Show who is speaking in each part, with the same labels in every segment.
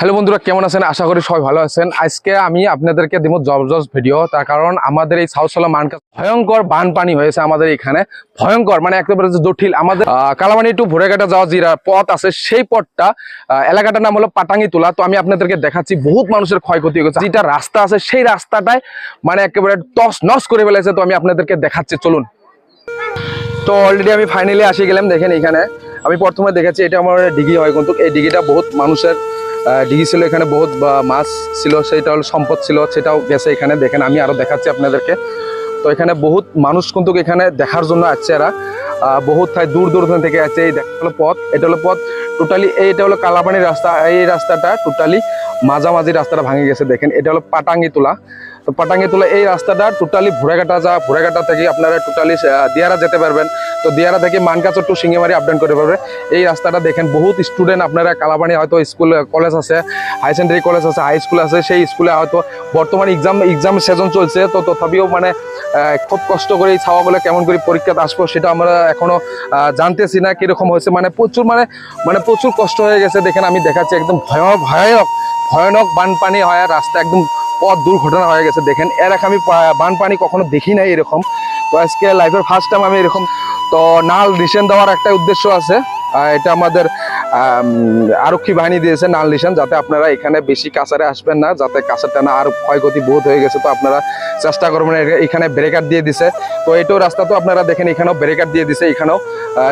Speaker 1: Hello বন্ধুরা, কেমন আছেন? আশা করি সবাই ভালো আছেন। আজকে আমি আপনাদেরকে দেবো জবরদস্ত ভিডিও। তার কারণ আমাদের এই সাউথ সালা মানকা ভয়ঙ্কর বানপানি হয়েছে আমাদের এখানে। ভয়ঙ্কর মানে একেবারে জটিল। আমাদের কালামানি টু ভোরেঘাটা যাওয়া যে পথ আছে, সেই পথটা এলাকাটার নাম হলো পাটাঙ্গি তোলা তো আমি আপনাদেরকে দেখাচ্ছি, বহুত মানুষের ক্ষয়ক্ষতি হয়ে গেছে যেটা রাস্তা আছে, সেই রাস্তাটায় মানে একেবারে টস নস করে ফেলেছে। তো আমি আপনাদেরকে দেখাচ্ছি, চলুন। তো অলরেডি আমি ফাইনালি আসি গেলাম, দেখেন এখানে। আমি প্রথমে দেখেছি, এটা আমার ডিগি হয় কিন্তু, এই ডিগিটা বহুত মানুষের ডিগি ছিল এখানে বহুত মাছ ছিল, সেটা হলো সম্পদ ছিল, সেটাও গেছে এখানে। দেখেন, আমি আরও দেখাচ্ছি আপনাদেরকে। তো এখানে বহুত মানুষ কিন্তু এখানে দেখার জন্য আসছে এরা। বহু বহুত ঠাই দূর দূর থেকে আছে। এই দেখা হলো পথ। এটা হলো পথ। টোটালি এটা হলো কালাপানির রাস্তা। এই রাস্তাটা টোটালি মাঝামাঝি রাস্তাটা ভাঙে গেছে। দেখেন, এটা হলো পাটাঙ্গি তোলা। তো পাটাঙ্গি তোলা এই রাস্তাটা টোটালি ভোরেঘাটা যা ভোরেঘাটা থেকে আপনারা টোটালি দিয়ারা যেতে পারবেন। তো দিয়ারা থেকে মানকাচর টু সিঙ্গিমারি আপডাউন করতে পারবে। এই রাস্তাটা দেখেন বহুত স্টুডেন্ট আপনারা কালাপানি হয়তো স্কুল কলেজ আছে হাই সেকেন্ডারি কলেজ আছে হাই স্কুল আছে সেই স্কুলে হয়তো বর্তমানে এক্সাম এক্সাম সেজন চলছে। তো তথাপিও মানে খুব কষ্ট করে এই ছাওয়াগুলো কেমন করে পরীক্ষাতে আসব সেটা আমরা এখনও আহ, জানতেছি না কীরকম হয়েছে। মানে প্রচুর মানে মানে প্রচুর কষ্ট হয়ে গেছে। দেখেন আমি দেখাচ্ছি একদম ভয়ানক ভয়ানক ভয়ানক বানপানি হয় রাস্তা একদম পথ দুর্ঘটনা হয়ে গেছে, দেখেন। এর আগে আমি বানপানি কখনো দেখি নাই এরকম। তো আজকে লাইফের ফার্স্ট টাইম আমি এরকম তো নাল রিসেন দেওয়ার একটা উদ্দেশ্য আছে। এটা আমাদের আরক্ষী বাহিনী দিয়েছে নাল নিশান যাতে আপনারা এখানে বেশি কাছারে আসবেন না, যাতে কাছার টানা আর ক্ষয়ক্ষতি বহুত হয়ে গেছে। তো আপনারা চেষ্টা করবেন এখানে ব্রেকার দিয়ে দিছে। তো এটাও রাস্তা তো আপনারা দেখেন, এখানেও ব্রেকার দিয়ে দিছে, এখানেও।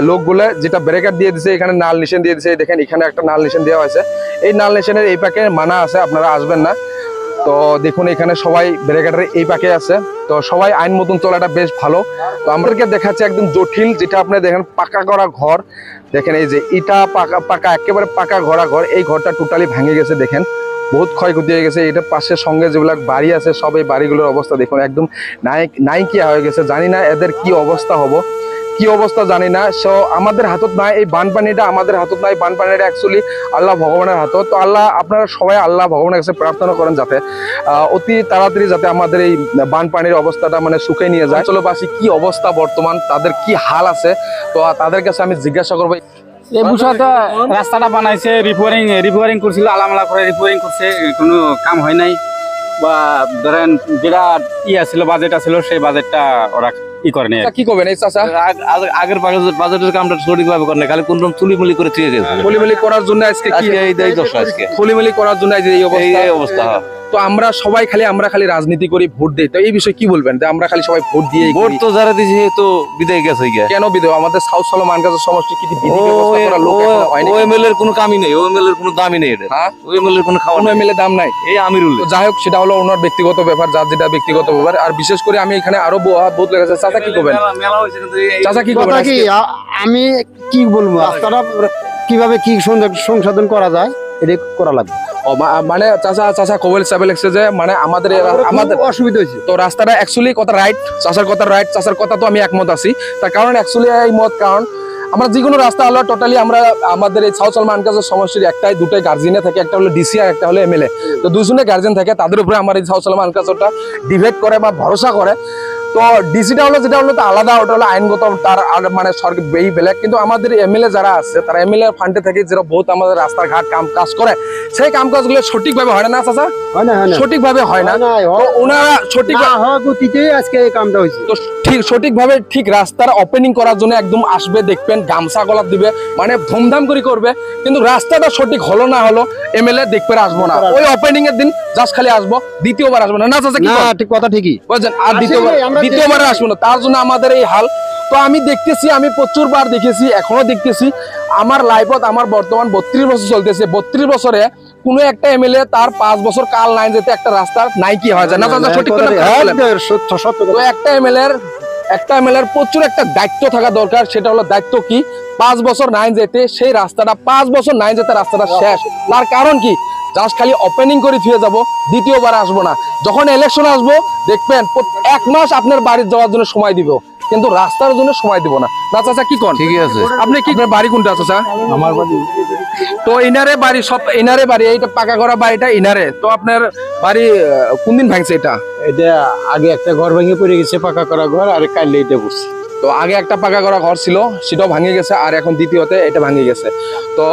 Speaker 1: লোকগুলো যেটা ব্রেকার দিয়ে দিছে, এখানে নাল নিশান দিয়ে দিছে দেখেন, এখানে একটা নাল নিশান দেওয়া হয়েছে। এই নাল নিশানের এই পাকে মানা আছে, আপনারা আসবেন না। তো দেখুন, এখানে সবাই ব্যারিকেডের এই পাকে আছে। তো সবাই আইন মতন চলাটা বেশ ভালো। তো আমাদেরকে দেখাচ্ছে একদম জটিল, যেটা আপনি দেখেন, পাকা করা ঘর। দেখেন, এই যে ইটা পাকা পাকা, একেবারে পাকা ঘরা ঘর। এই ঘরটা টোটালি ভেঙে গেছে, দেখেন। বহুত ক্ষয়ক্ষতি হয়ে গেছে। এটা পাশের সঙ্গে যেগুলো বাড়ি আছে, সব এই বাড়িগুলোর অবস্থা, দেখুন, একদম নাই নাইকিয়া হয়ে গেছে। জানি না এদের কি অবস্থা হব। কি অবস্থা জানি না। সো আমাদের হাতত নাই, এই বানপানিটা আমাদের হাতত নাই, বানপানিটা অ্যাকচুয়ালি আল্লাহ ভগবানের হাতত। তো আল্লাহ, আপনারা সবাই আল্লাহ ভগবানের কাছে প্রার্থনা করেন যাতে অতি তাড়াতাড়ি যাতে আমাদের এই বানপানির অবস্থাটা মানে সুখে নিয়ে যায়। অঞ্চলবাসী কি অবস্থা বর্তমান, তাদের কি হাল আছে, তো তাদের কাছে আমি জিজ্ঞাসা করব।
Speaker 2: এই বিষয়টা রাস্তাটা বানাইছে রিপোয়ারিং রিপোয়ারিং করছিল, আলামালা করে রিপোয়ারিং করছে, কোনো কাম হয় নাই। বা ধরেন যেটা ইয়া ছিল বাজেট ছিল সেই বাজেটটা ওরা ই করে নেই
Speaker 1: কি করবেন? এই চাষা
Speaker 3: আগ- আগ- আগের বাজেট- বাজেটের কামটা সঠিকভাবে করে না খালি কোন রকম করে থুয়ে গেছে।
Speaker 1: ফলিমলি করার জন্য আজকে কি
Speaker 3: এই দশা আজকে
Speaker 1: ফলিমলি করার জন্য এই অবস্থা
Speaker 3: এই অবস্থা হ্যাঁ।
Speaker 1: তো আমরা সবাই খালি আমরা খালি রাজনীতি করি ভোট দিই। তো এই বিষয়ে কি বলবেন? আমরা খালি সবাই ভোট দিয়ে
Speaker 3: ভোট তো যারা দিছে তো বিদায় গেছে গিয়া।
Speaker 1: কেন বিধেয় আমাদের সাউথ সালো মানকাজের সমষ্টি কি বিধি ব্যবস্থা করা লোক হয়নি?
Speaker 3: এমএলএর কোনো কামই নেই এমএলএর কোনো দামই নেই এটা
Speaker 1: হ্যাঁ?
Speaker 3: এমএলএর কোনো খাওয়া
Speaker 1: এমএলএ দাম নাই।
Speaker 3: এই আমিরুল।
Speaker 1: তো যাই হোক সেটা হলো ওনার ব্যক্তিগত ব্যাপার যার যেটা ব্যক্তিগত ব্যাপার। আর বিশেষ করে আমি এখানে আরও বহুত লেগেছে চাচা কি করবেন? চাচা কি করবেন
Speaker 4: কথা কি? আমি কি বলব? রাস্তাটা কীভাবে কি সংশোধন করা যায়? এটা করা লাগবে।
Speaker 1: মানে চাচা চাচা কবল সাহেব লিখছে যে মানে আমাদের আমাদের
Speaker 4: অসুবিধা হয়েছে।
Speaker 1: তো রাস্তাটা অ্যাকচুয়ালি কথা রাইট চাষার কথা রাইট চাষার কথা তো আমি একমত আছি। তার কারণ অ্যাকচুয়ালি এই মত কারণ আমরা যে কোনো রাস্তা হলো টোটালি আমরা আমাদের এই সাউথ সালমান কাজের সমষ্টির একটাই দুটাই গার্জিয়ানে থাকে একটা হলো ডিসি আর একটা হলো এমএলএ তো দুজনে গার্জিয়ান থাকে তাদের উপরে আমার এই সাউথ সালমান কাজটা ডিভেট করে বা ভরসা করে। তো ডিসিটা হলো যেটা হলো তো আলাদা ওটা হলো আইনগত তার মানে সরকার এই বেলেগ। কিন্তু আমাদের এমএলএ যারা আছে তারা এমএলএ ফান্ডে থেকে যারা বহুত আমাদের রাস্তাঘাট কাম কাজ করে সেই কাম কাজগুলো সঠিকভাবে হয় না চাচা?
Speaker 4: না
Speaker 1: সঠিকভাবে হয় না। ওনারা সঠিক
Speaker 4: আজকে এই কামটা হয়েছে।
Speaker 1: তো ঠিক সঠিকভাবে ঠিক রাস্তার ওপেনিং করার জন্য একদম আসবে দেখবেন গামছা গলাপ দিবে মানে ধুমধাম করে করবে। কিন্তু রাস্তাটা সঠিক হলো না হলো এমএলএ দেখবে আসব না। ওই ওপেনিং এর দিন জাস্ট খালি আসব দ্বিতীয়বার আসব না। না চাচা কি
Speaker 4: ঠিক কথা ঠিকই।
Speaker 1: বুঝছেন? আর দ্বিতীয়বার দ্বিতীয়বার। আসব না তার জন্য আমাদের এই হাল। তো আমি দেখতেছি আমি প্রচুর বার দেখেছি এখনও দেখতেছি আমার লাইফত আমার বর্তমান বত্রিশ বছর চলতেছে। বত্রিশ বছরে কোনো একটা এমএলএ তার পাঁচ বছর কাল লাইন যেতে একটা রাস্তা নাই কি হয় না তো একটা এমএলএ একটা এমএলএ প্রচুর একটা দায়িত্ব থাকা দরকার সেটা হলো দায়িত্ব কি? পাঁচ বছর নাই যেতে সেই রাস্তাটা পাঁচ বছর নাই যেতে রাস্তাটা শেষ। তার কারণ কি? জাস্ট খালি ওপেনিং করে ফিরে যাব দ্বিতীয়বার আসব না। যখন ইলেকশন আসব দেখবেন এক মাস আপনার বাড়ি যাওয়ার জন্য সময় দিব কিন্তু রাস্তার জন্য সময় দিব না। না চাচা কি কোন?
Speaker 3: ঠিকই আছে।
Speaker 1: আপনি কি বাড়ি কোনটা চাচা?
Speaker 4: আমার বাড়ি।
Speaker 1: তো ইনারে বাড়ি সব ইনারে বাড়ি এইটা পাকা করা বাড়িটা ইনারে। তো আপনার বাড়ি কোন দিন ভাঙছে এটা?
Speaker 4: এটা আগে একটা ঘর ভেঙে পড়ে গেছে পাকা করা ঘর আর কাইলে এটা বসছে
Speaker 1: তো আগে একটা পাকা করা ঘর ছিল সেটাও ভাঙে গেছে আর এখন দ্বিতীয়তে এটা ভাঙে গেছে। তো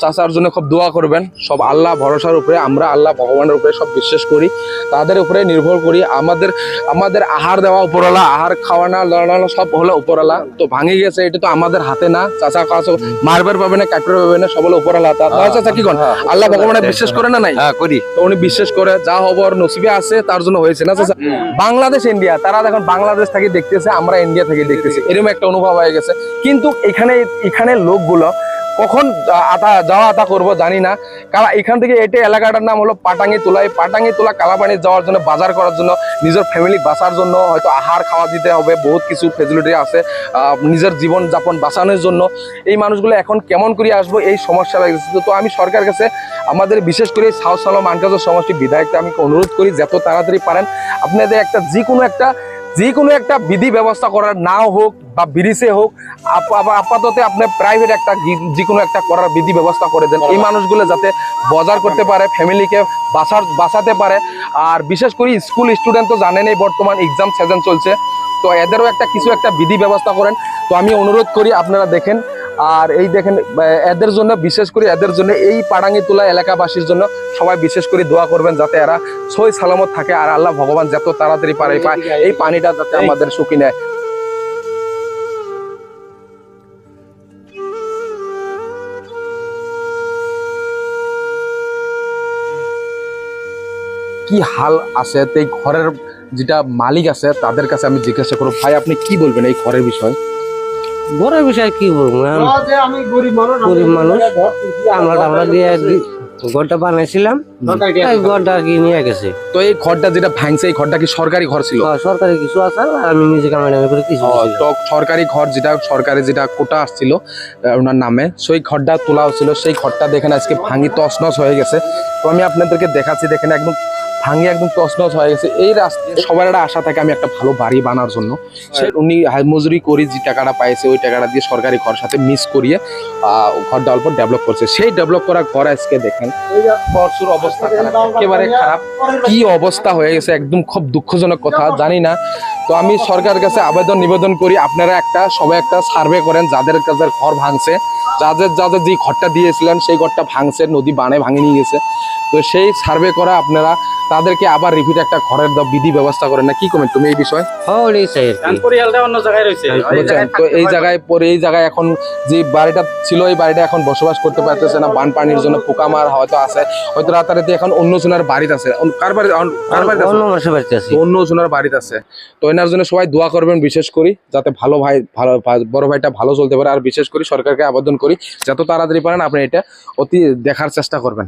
Speaker 1: চাচার জন্য খুব দোয়া করবেন। সব আল্লাহ ভরসার উপরে আমরা আল্লাহ ভগবানের উপরে সব বিশ্বাস করি। তাদের উপরে নির্ভর করি। আমাদের আমাদের আহার দেওয়া উপরওয়ালা আহার খাওয়ানো লড়ানো সব হলো উপরওয়ালা। তো ভাঙে গেছে এটা তো আমাদের হাতে না। চাচা কাছে মারবার পাবে না কাটবার পাবে না সব হলো উপরওয়ালা। চাচা কি কোন আল্লাহ ভগবানের বিশ্বাস করে না নাই?
Speaker 3: হ্যাঁ করি।
Speaker 1: তো উনি বিশ্বাস করে যা হবর নসিবে আছে তার জন্য হয়েছে না চাচা? বাংলাদেশ ইন্ডিয়া তারা দেখুন বাংলাদেশ থেকে দেখতেছে আমরা ইন্ডিয়া থেকে দেখতেছি। এরকম একটা অনুভব হয়ে গেছে। কিন্তু এখানে এখানে লোকগুলো কখন আটা, যাওয়া আতা করব জানি না। কারণ এখান থেকে এটা এলাকাটার নাম হলো পাটাঙ্গি তোলা। এই পাটাঙ্গি তোলা কালাপানি যাওয়ার জন্য, বাজার করার জন্য, নিজের ফ্যামিলি বাঁচার জন্য, হয়তো আহার খাওয়া দিতে হবে, বহুত কিছু ফেসিলিটি আছে নিজের জীবন যাপন বাঁচানোর জন্য। এই মানুষগুলো এখন কেমন করে আসব, এই সমস্যা লাগছে। তো আমি সরকার কাছে আমাদের বিশেষ করে সাউথ সালাম আনকাজ সমষ্টি বিধায়ককে আমি অনুরোধ করি, যত তাড়াতাড়ি পারেন। আপনাদের একটা যে কোনো একটা যে কোনো একটা বিধি ব্যবস্থা করার নাও হোক বা ব্রিজে হোক, আপ- আপ- আপাতত আপনার প্রাইভেট একটা যে কোনো একটা করার বিধি ব্যবস্থা করে দেন। এই মানুষগুলো যাতে বজার করতে পারে ফ্যামিলিকে বাঁচার বাঁচাতে পারে। আর বিশেষ করে স্কুল স্টুডেন্ট তো জানেনই, বর্তমান এক্সাম সেজন চলছে। তো এদেরও একটা কিছু একটা বিধি ব্যবস্থা করেন। তো আমি অনুরোধ করি আপনারা দেখেন আর এই দেখেন এদের জন্য, বিশেষ করে এদের জন্য এই পাড়াঙ্গি তোলা এলাকাবাসীর জন্য সবাই বিশেষ করে দোয়া করবেন যাতে এরা সই সালামত থাকে আর আল্লাহ ভগবান যত তাড়াতাড়ি পারে এই পা- এই পানিটা যাতে আমাদের সুখী নেয়। কি হাল আছে? তো এই ঘরের যেটা মালিক আছে, তাদের কাছে আমি জিজ্ঞাসা করব, ভাই, আপনি কি বলবেন এই ঘরের বিষয়?
Speaker 5: বড় বিষয় কি বলব আমি
Speaker 4: গরিব মানুষ
Speaker 5: আমরা টামরা দিয়ে ঘরটা বানাইছিলাম। এই ঘরটা কি নিয়ে গেছে।
Speaker 1: তো এই ঘরটা যেটা ভাঙছে এই ঘরটা কি সরকারি ঘর ছিল?
Speaker 5: সরকারি কিছু আছে আর আমি নিজে কামাই করে কিছু
Speaker 1: তো সরকারি ঘর যেটা সরকারি যেটা কোটা আসছিল ওনার নামে সেই ঘরটা তোলা হচ্ছিল। সেই ঘরটা দেখেন আজকে ভাঙি তছনছ হয়ে গেছে। তো আমি আপনাদেরকে দেখাচ্ছি দেখেন একদম ভাঙি একদম তছনছ হয়ে গেছে। এই রাস্তায় সবার একটা আশা থাকে আমি একটা ভালো বাড়ি বানার জন্য। সে উনি হাই- মজুরি করে যে টাকাটা পাইছে ওই টাকাটা দিয়ে সরকারি ঘর সাথে মিস করিয়ে আহ, ঘরটা অল্প ডেভেলপ করছে। সেই ডেভেলপ করা ঘর আজকে দেখেন প্রচুর অবস্থা খারাপ। একেবারে খারাপ। কি অবস্থা হয়ে গেছে একদম খুব দুঃখজনক কথা জানি না। তো আমি সরকারের কাছে আবেদন নিবেদন করি আপনারা একটা সবাই একটা সার্ভে করেন যাদের যাদের ঘর ভাঙছে। যাদের যাদের যে ঘরটা দিয়েছিলেন সেই ঘরটা ভাঙছে নদী বানে ভাঙে নিয়ে গেছে। তো সেই সার্ভে করা আপনারা তাদেরকে আবার রিপিট একটা ঘরের বিধি ব্যবস্থা করেন না? কি কমেন তুমি এই বিষয়ে? তো এই জায়গায় পরে এই জায়গায় এখন যে বাড়িটা ছিল এই বাড়িটা এখন বসবাস করতে পারতেছে না বানপানির জন্য পোকা মার হয়তো আছে। হয়তো রাতারাতি এখন অন্য জনের বাড়িতে আছে? অন্য- কার বাড়িতে
Speaker 5: অন্য
Speaker 1: জনের বাড়িতে আছে। তো এনার জন্য সবাই দোয়া করবেন, বিশেষ করি যাতে ভালো ভাই, ভালো বড় ভাইটা ভালো চলতে পারে। আর বিশেষ করি সরকারকে আবেদন করি, যত তাড়াতাড়ি পারেন, আপনি এটা অতি দেখার চেষ্টা করবেন।